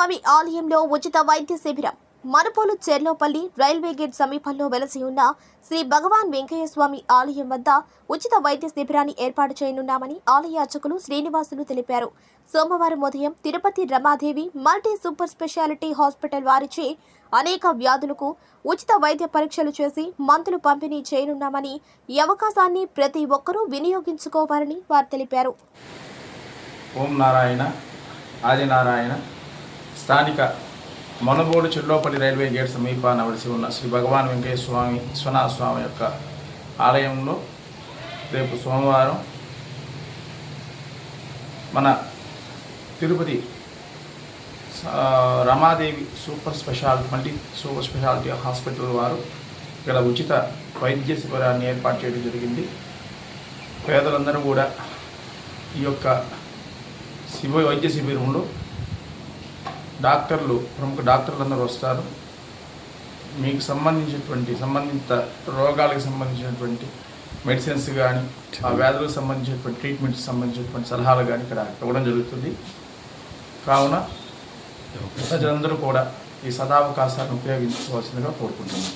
స్వామి ఆలయంలో ఉచిత వైద్య శిబిరం. మరుపోలు చెర్లోపల్లి రైల్వే గేట్ సమీపంలో వెలసి ఉన్న శ్రీ భగవాన్ వెంకయ్య స్వామి ఆలయం వద్ద ఉచిత వైద్య శిబిరాన్ని ఏర్పాటు చేయనున్నామని ఆలయ అర్చకులు శ్రీనివాసులు తెలిపారు. సోమవారం ఉదయం Tirupati Ramadevi multi super speciality hospital వారిచే అనేక వ్యాధులకు ఉచిత వైద్య పరీక్షలు చేసి మందులు పంపిణీ చేయనున్నామని ఈ అవకాశాన్ని ప్రతి ఒక్కరూ వినియోగించుకోవాలని వారు తెలిపారు. ఓం నారాయణ ఆదినారాయణ స్థానిక మనుబోడు చిల్లోపల్లి రైల్వే గేట్ సమీపాన వలసి ఉన్న శ్రీ భగవాన్ వెంకటేశ్వర స్వామి విశ్వనాథ స్వామి యొక్క ఆలయంలో రేపు సోమవారం మన Tirupati Ramadevi super speciality multi super speciality hospital వారు ఇక్కడ ఉచిత వైద్య శిబిరాన్ని ఏర్పాటు చేయడం జరిగింది. పేదలందరూ కూడా ఈ యొక్క శిబ వైద్య శిబిరంలో డాక్టర్లు ప్రముఖ డాక్టర్లు అందరూ వస్తారు. మీకు సంబంధించినటువంటి సంబంధిత రోగాలకు సంబంధించినటువంటి మెడిసిన్స్ కానీ ఆ వ్యాధులకు సంబంధించినటువంటి ట్రీట్మెంట్కి సంబంధించినటువంటి సలహాలు కానీ ఇక్కడ ఇవ్వడం జరుగుతుంది. కావున ప్రజలందరూ కూడా ఈ సదావకాశాన్ని ఉపయోగించుకోవాల్సిందిగా కోరుకుంటున్నాను.